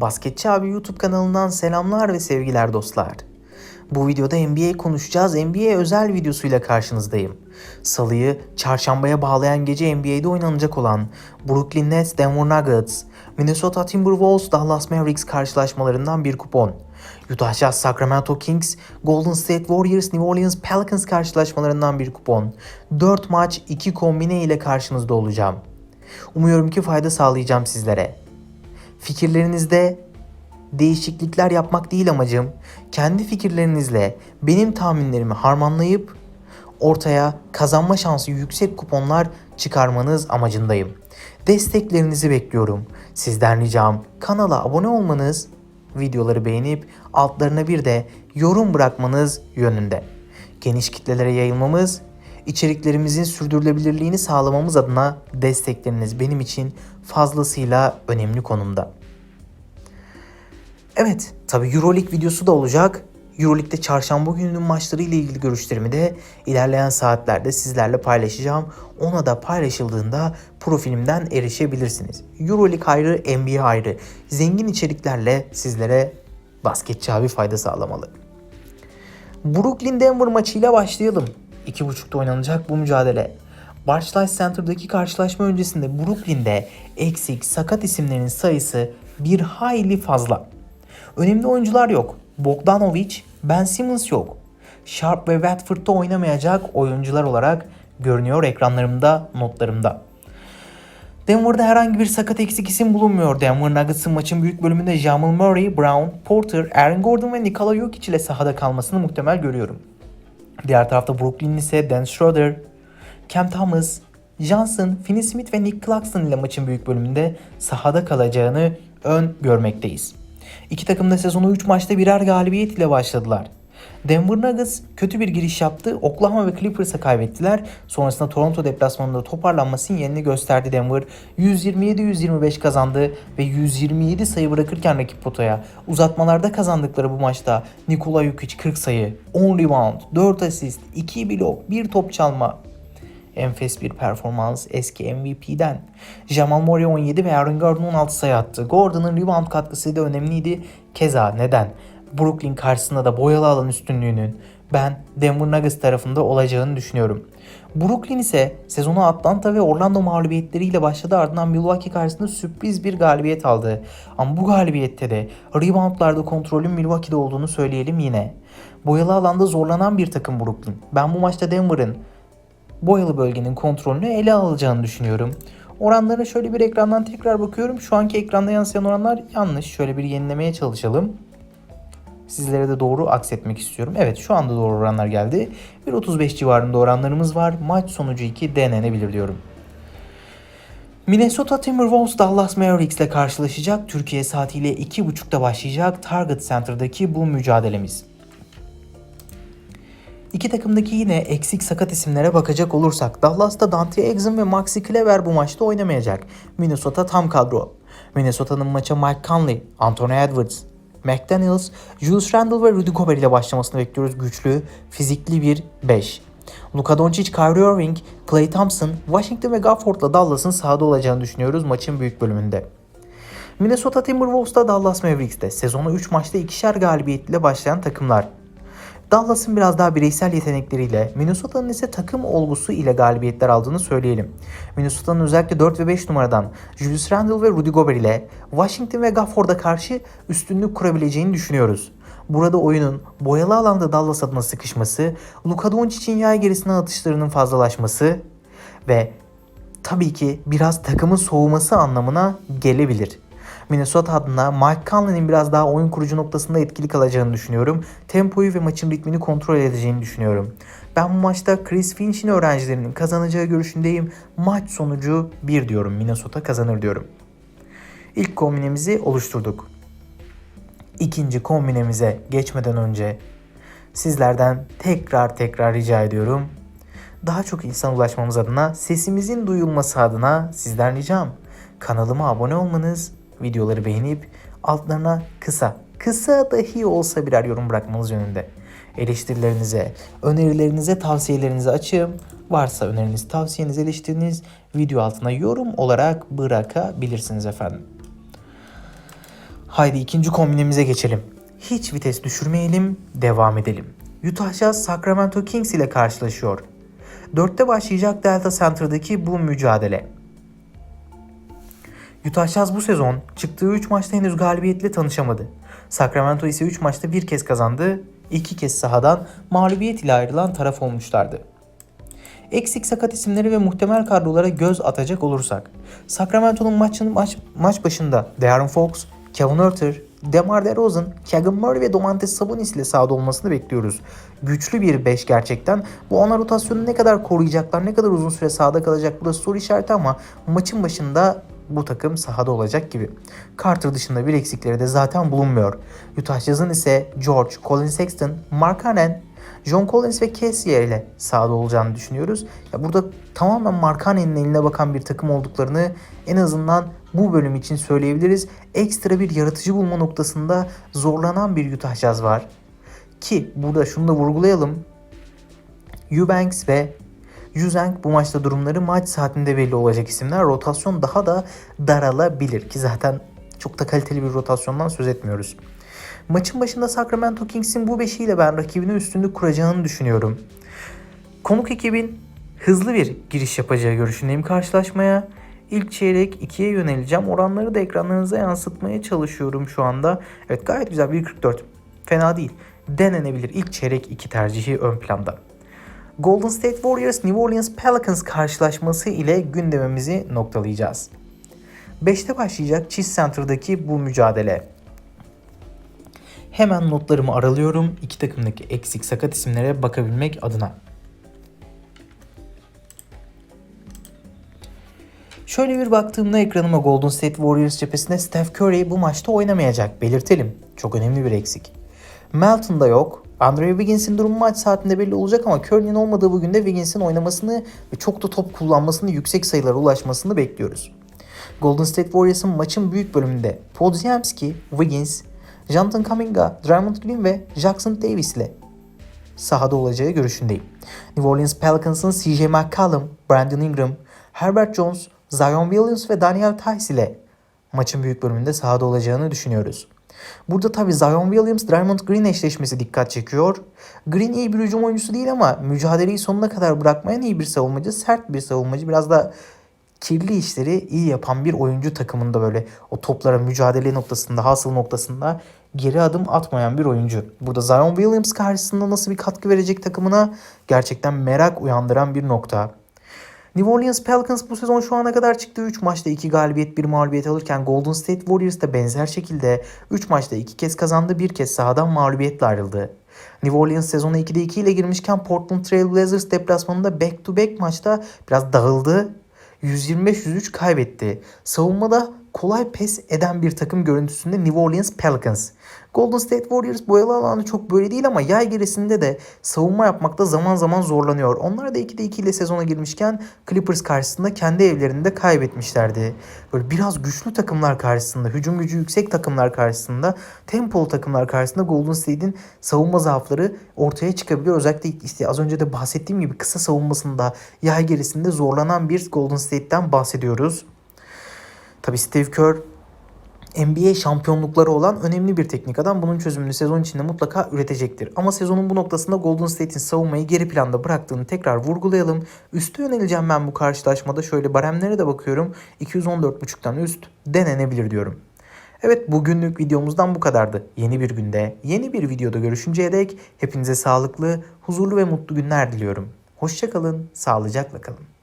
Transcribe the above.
Basketçi abi YouTube kanalından selamlar ve sevgiler dostlar. Bu videoda NBA konuşacağız. NBA özel videosuyla karşınızdayım. Salıyı çarşambaya bağlayan gece NBA'de oynanacak olan Brooklyn Nets Denver Nuggets, Minnesota Timberwolves Dallas Mavericks karşılaşmalarından bir kupon. Utah Jazz Sacramento Kings, Golden State Warriors New Orleans Pelicans karşılaşmalarından bir kupon. 4 maç 2 kombine ile karşınızda olacağım. Umuyorum ki fayda sağlayacağım sizlere. Fikirlerinizde değişiklikler yapmak değil amacım. Kendi fikirlerinizle benim tahminlerimi harmanlayıp ortaya kazanma şansı yüksek kuponlar çıkarmanız amacındayım. Desteklerinizi bekliyorum. Sizden ricam kanala abone olmanız, videoları beğenip altlarına bir de yorum bırakmanız yönünde. Geniş kitlelere yayılmamız, içeriklerimizin sürdürülebilirliğini sağlamamız adına destekleriniz benim için fazlasıyla önemli konumda. Evet, tabi Euroleague videosu da olacak. Euroleague'de çarşamba gününün maçları ile ilgili görüşlerimi de ilerleyen saatlerde sizlerle paylaşacağım. Ona da paylaşıldığında profilimden erişebilirsiniz. Euroleague ayrı, NBA ayrı. Zengin içeriklerle sizlere basketçi abi fayda sağlamalı. Brooklyn Denver maçıyla başlayalım. 2.30'da oynanacak bu mücadele. Barclays Center'daki karşılaşma öncesinde Brooklyn'de eksik, sakat isimlerin sayısı bir hayli fazla. Önemli oyuncular yok. Bogdanovic, Ben Simmons yok. Sharp ve Watford'da oynamayacak oyuncular olarak görünüyor ekranlarımda, notlarımda. Denver'da herhangi bir sakat eksik isim bulunmuyor. Denver Nuggets'ın maçın büyük bölümünde Jamal Murray, Brown, Porter, Aaron Gordon ve Nikola Jokic ile sahada kalmasını muhtemel görüyorum. Diğer tarafta Brooklyn ise Dan Schroeder, Cam Thomas, Johnson, Finney Smith ve Nick Claxton ile maçın büyük bölümünde sahada kalacağını ön görmekteyiz. İki takım da sezonu 3 maçta birer galibiyet ile başladılar. Denver Nuggets kötü bir giriş yaptı. Oklahoma ve Clippers'a kaybettiler. Sonrasında Toronto deplasmanında toparlanma sinyalini gösterdi Denver. 127-125 kazandı ve 127 sayı bırakırken rakip potaya uzatmalarda kazandıkları bu maçta Nikola Jokic 40 sayı, 10 rebound, 4 asist, 2 blok, 1 top çalma, enfes bir performans eski MVP'den. Jamal Murray 17 ve Aaron Gordon 16 sayı attı. Gordon'ın rebound katkısı da önemliydi. Keza neden? Brooklyn karşısında da boyalı alan üstünlüğünün ben Denver Nuggets tarafında olacağını düşünüyorum. Brooklyn ise sezonu Atlanta ve Orlando mağlubiyetleriyle başladı ardından Milwaukee karşısında sürpriz bir galibiyet aldı. Ama bu galibiyette de reboundlarda kontrolün Milwaukee'de olduğunu söyleyelim yine. Boyalı alanda zorlanan bir takım Brooklyn. Ben bu maçta Denver'ın boyalı bölgenin kontrolünü ele alacağını düşünüyorum. Oranlara şöyle bir ekrandan tekrar bakıyorum. Şu anki ekranda yansıyan oranlar yanlış. Şöyle bir yenilemeye çalışalım. Sizlere de doğru aksetmek istiyorum. Evet şu anda doğru oranlar geldi. 1.35 civarında oranlarımız var. Maç sonucu 2 denenebilir diyorum. Minnesota Timberwolves Dallas Mavericks ile karşılaşacak. Türkiye saatiyle 2.30'da başlayacak Target Center'daki bu mücadelemiz. İki takımdaki yine eksik sakat isimlere bakacak olursak Dallas'ta Dante Exum ve Maxi Kleber bu maçta oynamayacak. Minnesota tam kadro. Minnesota'nın maça Mike Conley, Anthony Edwards, McDaniels, Julius Randle ve Rudy Gobert ile başlamasını bekliyoruz. Güçlü, fizikli bir 5. Luka Doncic, Kyrie Irving, Klay Thompson, Washington ve Gafford'la Dallas'ın sahada olacağını düşünüyoruz maçın büyük bölümünde. Minnesota Timberwolves'ta Dallas Mavericks'te sezonu 3 maçta ikişer galibiyetle başlayan takımlar. Dallas'ın biraz daha bireysel yetenekleriyle, Minnesota'nın ise takım olgusu ile galibiyetler aldığını söyleyelim. Minnesota'nın özellikle 4 ve 5 numaradan Julius Randle ve Rudy Gobert ile Washington ve Gafford'a karşı üstünlük kurabileceğini düşünüyoruz. Burada oyunun boyalı alanda Dallas adına sıkışması, Luka Doncic'in yay gerisine atışlarının fazlalaşması ve tabii ki biraz takımın soğuması anlamına gelebilir. Minnesota adına Mike Conley'nin biraz daha oyun kurucu noktasında etkili kalacağını düşünüyorum. Tempoyu ve maçın ritmini kontrol edeceğini düşünüyorum. Ben bu maçta Chris Finch'in öğrencilerinin kazanacağı görüşündeyim. Maç sonucu 1 diyorum. Minnesota kazanır diyorum. İlk kombinemizi oluşturduk. İkinci kombinemize geçmeden önce sizlerden tekrar tekrar rica ediyorum. Daha çok insan ulaşmamız adına, sesimizin duyulması adına sizden ricam kanalıma abone olmanız, videoları beğenip altlarına kısa, kısa dahi olsa birer yorum bırakmanız yönünde. Eleştirilerinize, önerilerinize, tavsiyelerinize açığım. Varsa öneriniz, tavsiyeniz, eleştiriniz video altına yorum olarak bırakabilirsiniz efendim. Haydi ikinci kombinemize geçelim. Hiç vites düşürmeyelim, devam edelim. Utah Jazz Sacramento Kings ile karşılaşıyor. Dörtte başlayacak Delta Center'daki bu mücadele. Utah Jazz bu sezon çıktığı 3 maçta henüz galibiyetle tanışamadı. Sacramento ise 3 maçta bir kez kazandı, 2 kez sahadan mağlubiyet ile ayrılan taraf olmuşlardı. Eksik sakat isimleri ve muhtemel kadrolara göz atacak olursak, Sacramento'nun maçın maç, maç başında De'Aaron Fox, Kevin Huerter, DeMar DeRozan, Keegan Murray ve Domantas Sabonis ile sahada olmasını bekliyoruz. Güçlü bir 5 gerçekten. Bu ana rotasyonu ne kadar koruyacaklar, ne kadar uzun süre sahada kalacak bu da soru işareti ama maçın başında bu takım sahada olacak gibi. Carter dışında bir eksikleri de zaten bulunmuyor. Utah Jazz'ın ise George, Colin Sexton, Mark Hannon, John Collins ve Kessier ile sahada olacağını düşünüyoruz. Ya burada tamamen Markkanen'in eline bakan bir takım olduklarını en azından bu bölüm için söyleyebiliriz. Ekstra bir yaratıcı bulma noktasında zorlanan bir Utah Jazz var. Ki burada şunu da vurgulayalım. Eubanks ve Yuzeng bu maçta durumları maç saatinde belli olacak isimler. Rotasyon daha da daralabilir ki zaten çok da kaliteli bir rotasyondan söz etmiyoruz. Maçın başında Sacramento Kings'in bu beşiyle ben rakibine üstünlük kuracağını düşünüyorum. Konuk ekibin hızlı bir giriş yapacağı görüşündeyim karşılaşmaya. İlk çeyrek 2'ye yöneleceğim. Oranları da ekranlarınıza yansıtmaya çalışıyorum şu anda. Evet gayet güzel 1.44. Fena değil. Denenebilir. İlk çeyrek 2 tercihi ön planda. Golden State Warriors New Orleans Pelicans karşılaşması ile gündemimizi noktalayacağız. 5'te başlayacak Cheese Center'daki bu mücadele. Hemen notlarımı aralıyorum. İki takımdaki eksik sakat isimlere bakabilmek adına. Şöyle bir baktığımda ekranıma Golden State Warriors cephesinde Steph Curry bu maçta oynamayacak. Belirtelim. Çok önemli bir eksik. Melton da yok. Andre Wiggins'in durumu maç saatinde belli olacak ama Curry'nin olmadığı bugün de Wiggins'in oynamasını ve çok da top kullanmasını, yüksek sayılara ulaşmasını bekliyoruz. Golden State Warriors'ın maçın büyük bölümünde Podziemski, Wiggins, Jonathan Kuminga, Draymond Green ve Jackson Davis ile sahada olacağı görüşündeyim. New Orleans Pelicans'ın CJ McCollum, Brandon Ingram, Herbert Jones, Zion Williams ve Daniel Tice ile maçın büyük bölümünde sahada olacağını düşünüyoruz. Burada tabi Zion Williams, Draymond Green eşleşmesi dikkat çekiyor. Green iyi bir hücum oyuncusu değil ama mücadeleyi sonuna kadar bırakmayan iyi bir savunmacı, sert bir savunmacı. Biraz da kirli işleri iyi yapan bir oyuncu takımında böyle o toplara mücadele noktasında, hasıl noktasında geri adım atmayan bir oyuncu. Burada Zion Williams karşısında nasıl bir katkı verecek takımına gerçekten merak uyandıran bir nokta. New Orleans Pelicans bu sezon şu ana kadar çıktığı 3 maçta 2 galibiyet 1 mağlubiyet alırken Golden State Warriors da benzer şekilde 3 maçta 2 kez kazandı bir kez sahadan mağlubiyetle ayrıldı. New Orleans sezona 2'de 2 ile girmişken Portland Trail Blazers deplasmanında back to back maçta biraz dağıldı 125-103 kaybetti. Savunmada kolay pes eden bir takım görüntüsünde New Orleans Pelicans. Golden State Warriors boyalı alanı çok böyle değil ama yay gerisinde de savunma yapmakta zaman zaman zorlanıyor. Onlar da 2'de 2 ile sezona girmişken Clippers karşısında kendi evlerinde kaybetmişlerdi. Böyle biraz güçlü takımlar karşısında, hücum gücü yüksek takımlar karşısında, tempolu takımlar karşısında Golden State'in savunma zaafları ortaya çıkabiliyor. Özellikle işte az önce de bahsettiğim gibi kısa savunmasında, yay gerisinde zorlanan bir Golden State'ten bahsediyoruz. Tabi Steve Kerr NBA şampiyonlukları olan önemli bir teknik adam. Bunun çözümünü sezon içinde mutlaka üretecektir. Ama sezonun bu noktasında Golden State'in savunmayı geri planda bıraktığını tekrar vurgulayalım. Üste yöneleceğim ben bu karşılaşmada. Şöyle baremlere de bakıyorum. 214.5'tan üst denenebilir diyorum. Evet bugünlük videomuzdan bu kadardı. Yeni bir günde, yeni bir videoda görüşünceye dek hepinize sağlıklı, huzurlu ve mutlu günler diliyorum. Hoşçakalın, sağlıcakla kalın.